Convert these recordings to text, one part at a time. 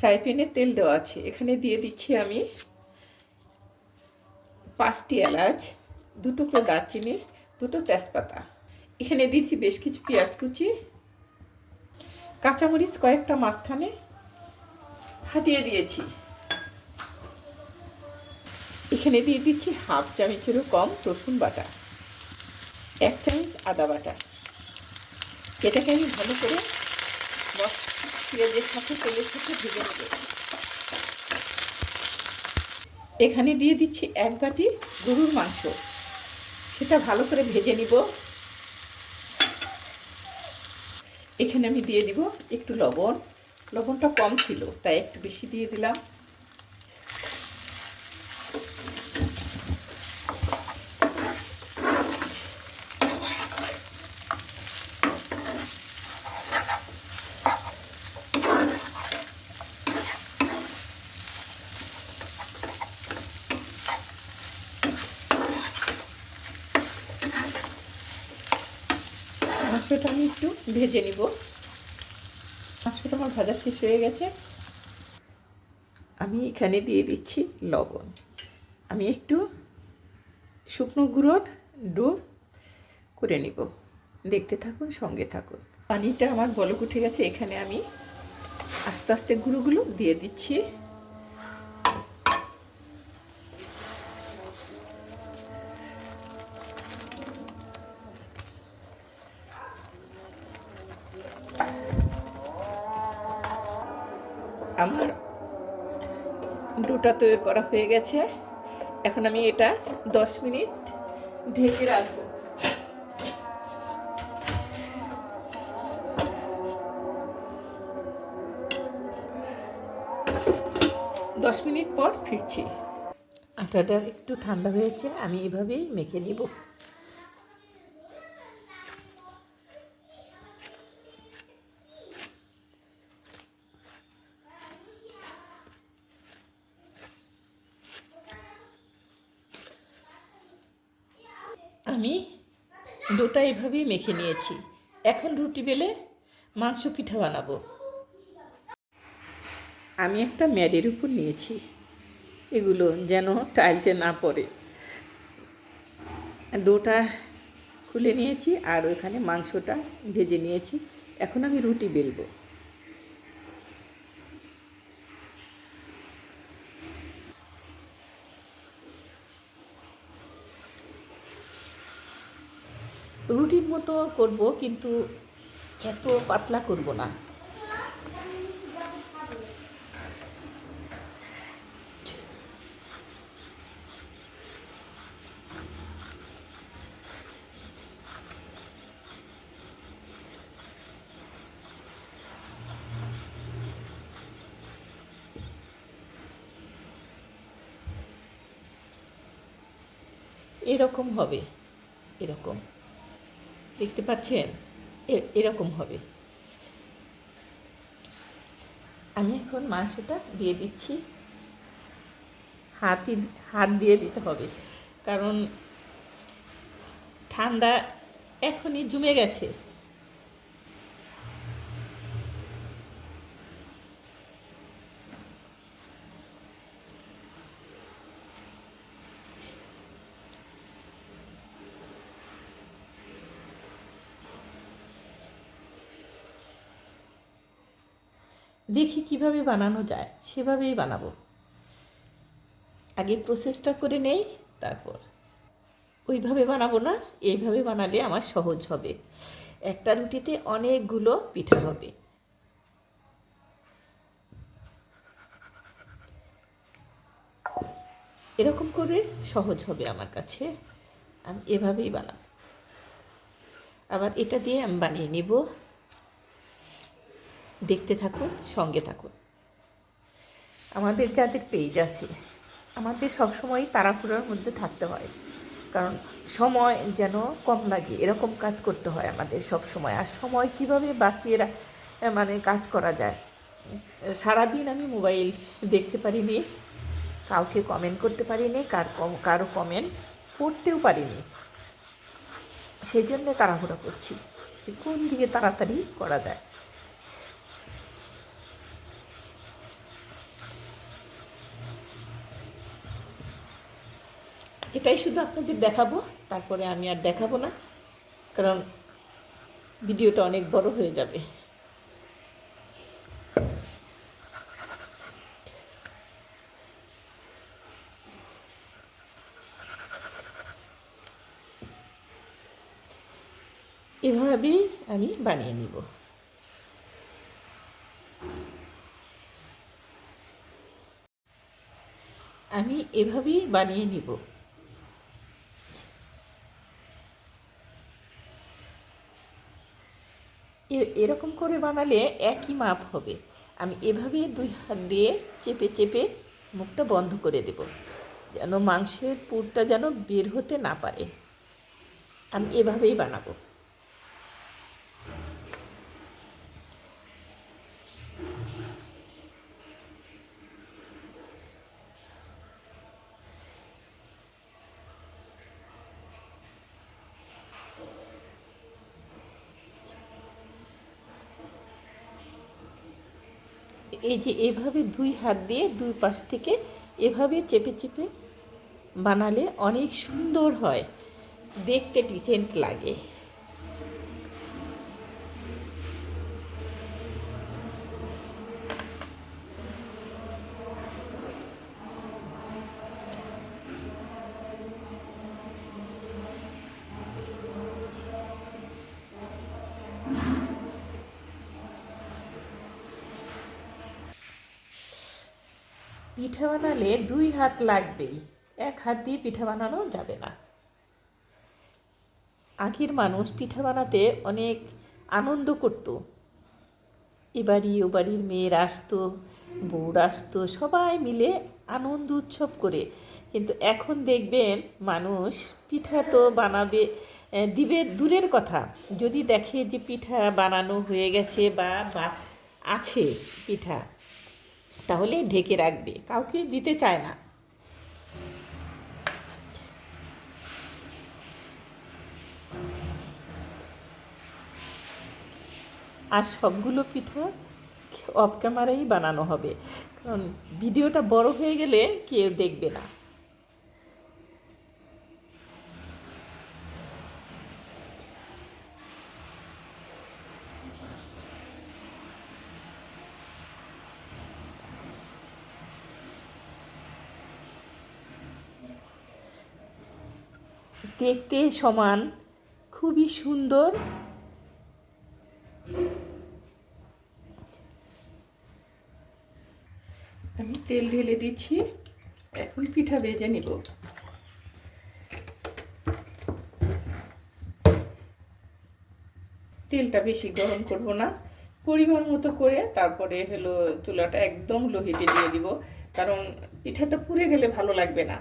Fry প্যানে তেল দেওয়া আছে। এখানে দিয়ে দিচ্ছি আমি পাঁচটি এলাচ দুটো করে দারচিনি, দুটো তেজপাতা। এখানে দিচ্ছি বেশ কিছু পেঁয়াজ কুচি, কাঁচামরিচ কয়েকটা মাঝখানে হাটিয়ে দিয়েছি। এখানে দিয়ে দিচ্ছি হাফ চামচেরও কম রসুন বাটা, এক চামচ আদা বাটা। এটাকে আমি ভালো করে মশ- পেঁয়াজের সাথে তেলের সাথে ভেজে নেব। এখানে দিয়ে দিচ্ছি এক বাটি গরুর মাংস। সেটা ভালো করে ভেজে নিব। এখানে আমি দিয়ে দিব একটু লবণ। লবণটা কম ছিল, তাই একটু বেশি দিয়ে দিলাম। মাংসটা আমি একটু ভেজে নিব। মাংসটা আমার ভাজা শেষ হয়ে গেছে। আমি এখানে দিয়ে দিচ্ছি লবণ। আমি একটু শুকনো গুঁড়োর ডো করে নিব। দেখতে থাকুন, সঙ্গে থাকুন। পানিটা আমার বলক উঠে গেছে, এখানে আমি আস্তে আস্তে গুঁড়োগুলো দিয়ে দিচ্ছি। ডোটা তৈরি করা হয়ে গেছে। এখন আমি এটা দশ মিনিট ঢেকে রাখব। দশ মিনিট পর ফিরছি। আটাটা একটু ঠান্ডা হয়েছে, আমি এভাবেই মেখে নিব। আমি ডোটা এভাবেই মেখে নিয়েছি। এখন রুটি বেলে মাংস পিঠা বানাবো। আমি একটা ম্যাডের উপর নিয়েছি। এগুলো যেন টাইলসে না পড়ে। ডোটা খুলে নিয়েছি আর ওইখানে মাংসটা ভেজে নিয়েছি। এখন আমি রুটি বেলবো। রুটির মতো করব কিন্তু এত পাতলা করব না। এরকম হবে এরকম। দেখতে পাচ্ছেন? এরকম হবে। আমি এখন মাংসটা দিয়ে দিচ্ছি। হাতি, হাত দিয়ে দিতে হবে। কারণ ঠান্ডা এখনই জমে গেছে। দেখি কীভাবে বানানো যায়, সেভাবেই বানাবো। আগে প্রসেসটা করে নেই, তারপর। ওইভাবে বানাবো না, এইভাবে বানালে আমার সহজ হবে। একটা রুটিতে অনেকগুলো পিঠা হবে। এরকম করে সহজ হবে আমার কাছে। আমি এভাবেই বানাবো। আবার এটা দিয়ে আমি বানিয়ে নিব। দেখতে থাকুন, সঙ্গে থাকুন। আমাদের যাদের পেজ আছে, আমাদের সবসময় তাড়াহুড়োর মধ্যে থাকতে হয়। কারণ সময় যেন কম লাগে, এরকম কাজ করতে হয় আমাদের সব সময় আর সময় কীভাবে বাঁচিয়ে মানে কাজ করা যায়? সারাদিন আমি মোবাইল দেখতে পারিনি, কাউকে কমেন্ট করতে পারিনি, কার কারও কমেন্ট পড়তেও পারিনি। সেই জন্যে তাড়াহুড়ো করছি যে কোন দিকে তাড়াতাড়ি করা যায়। এটাই শুধু আপনাদের দেখাবো, তারপরে আমি আর দেখাবো না, কারণ ভিডিওটা অনেক বড় হয়ে যাবে। এভাবেই আমি বানিয়ে নিব। আমি এভাবেই বানিয়ে নিব। এরকম করে বানালে একই মাপ হবে। আমি এভাবে দুই হাত দিয়ে চেপে চেপে মুখটা বন্ধ করে দেব, যেন মাংসের পুরটা যেন বের হতে না পারে। আমি এভাবেই বানাবো। এই যে এভাবে দুই হাত দিয়ে দুই পাশ থেকে এভাবে চেপে চেপে বানালে অনেক সুন্দর হয়। দেখতে ডিসেন্ট লাগে। পিঠা বানালে দুই হাত লাগবেই। এক হাত দিয়ে পিঠা বানানো যাবে না। আগের মানুষ পিঠা বানাতে অনেক আনন্দ করত। এ বাড়ি ও বাড়ির মেয়ের আসতো, বউরা আসতো, সবাই মিলে আনন্দ উৎসব করে। কিন্তু এখন দেখবেন মানুষ পিঠা তো বানাবে দিবে দূরের কথা। যদি দেখে যে পিঠা বানানো হয়ে গেছে বা আছে পিঠা তাহলে ঢেকে রাখবে, কাউকে দিতে চায় না। আর সবগুলো পিঠা অফ ক্যামেরাই বানানো হবে। কারণ ভিডিওটা বড় হয়ে গেলে কেউ দেখবে না। দেখতে সমান, খুবই সুন্দর। আমি তেল ঢেলে দিচ্ছি, এখন পিঠা ভেজে নিব। তেলটা বেশি গরম করব না, পরিমাণ মতো করে তারপরে হলো চুলাটা একদম লো হিটে দিয়ে দিব, কারণ পিঠাটা পুড়ে গেলে ভালো লাগবে না।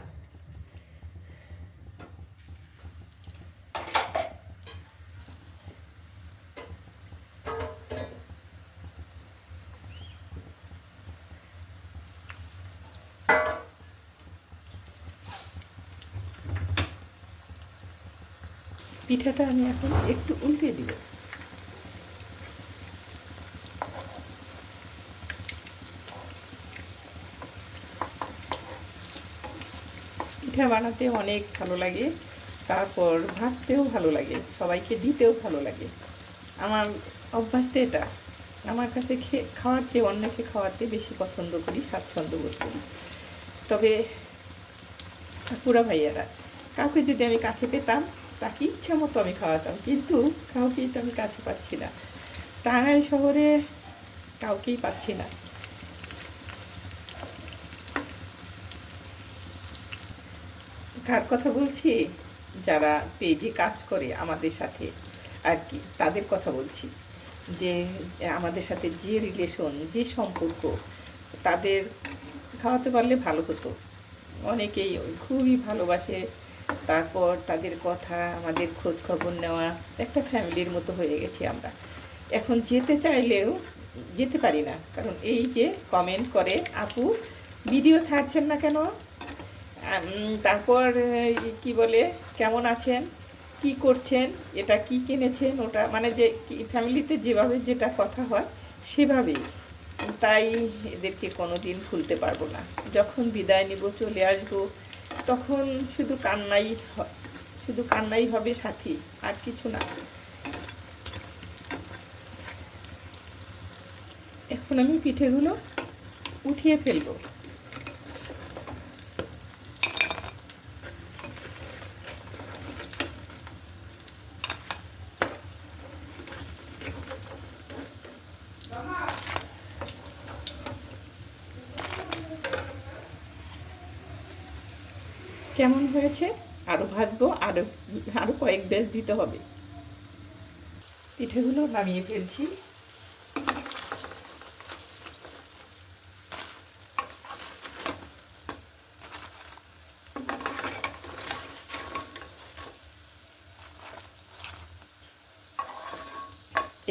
পিঠাটা আমি এখন একটু উল্টে দিব। পিঠা বানাতে অনেক ভালো লাগে, তারপর ভাজতেও ভালো লাগে, সবাইকে দিতেও ভালো লাগে। আমার অভ্যাসটা এটা, আমার কাছে খেয়ে খাওয়ার চেয়ে অন্যকে খাওয়াতে বেশি পছন্দ করি, স্বাচ্ছন্দ্য বোধ করি। তবে পুরা ভাইয়ারা, কাউকে যদি আমি কাছে পেতাম তাকে ইচ্ছা মতো আমি খাওয়াতাম, কিন্তু কাউকেই তো আমি কাছে পাচ্ছি না। টাঙ্গাইল শহরে কাউকেই পাচ্ছি না। কার কথা বলছি? যারা পেজে কাজ করে আমাদের সাথে আর কি, তাদের কথা বলছি। যে আমাদের সাথে যে রিলেশন যে সম্পর্ক, তাদের খাওয়াতে পারলে ভালো হতো। অনেকেই খুবই ভালোবাসে তারপর তাদের কথা, আমাদের খোঁজ খবর নেওয়া, একটা ফ্যামিলির মতো হয়ে গেছি আমরা। এখন যেতে চাইলেও যেতে পারি না, কারণ এই যে কমেন্ট করে, আপু ভিডিও ছাড়ছেন না কেন? তারপর কি বলে, কেমন আছেন? কি করছেন? এটা কি কিনেছেন? ওটা মানে যে ফ্যামিলিতে যেভাবে যেটা কথা হয়, সেভাবেই। তাই এদেরকে কোনো দিন ভুলতে পারব না। যখন বিদায় নিব, চলে আসব। তখন শুধু কান্নাই শুধু কান্নাই হবে সাথী, আর কিছু না। এখন আমি পিঠেগুলো উঠিয়ে ফেলব। কেমন হয়েছে? আরও ভাজবো আরও আরও কয়েক ব্যাচ দিতে হবে। পিঠেগুলো নামিয়ে ফেলছি।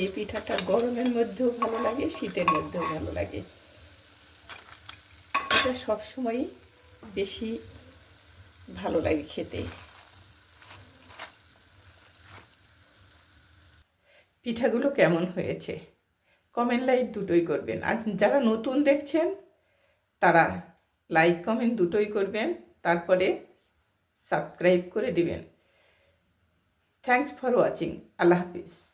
এই পিঠাটা গরমের মধ্যেও ভালো লাগে, শীতের মধ্যেও ভালো লাগে। এটা সবসময়ই বেশি ভালো লাগে খেতে। পিঠাগুলো কেমন হয়েছে? কমেন্ট লাইক দুটোই করবেন। আর যারা নতুন দেখছেন, তারা লাইক, কমেন্ট দুটোই করবেন। তারপরে সাবস্ক্রাইব করে দিবেন। থ্যাংকস ফর ওয়াচিং আল্লাহ হাফিজ।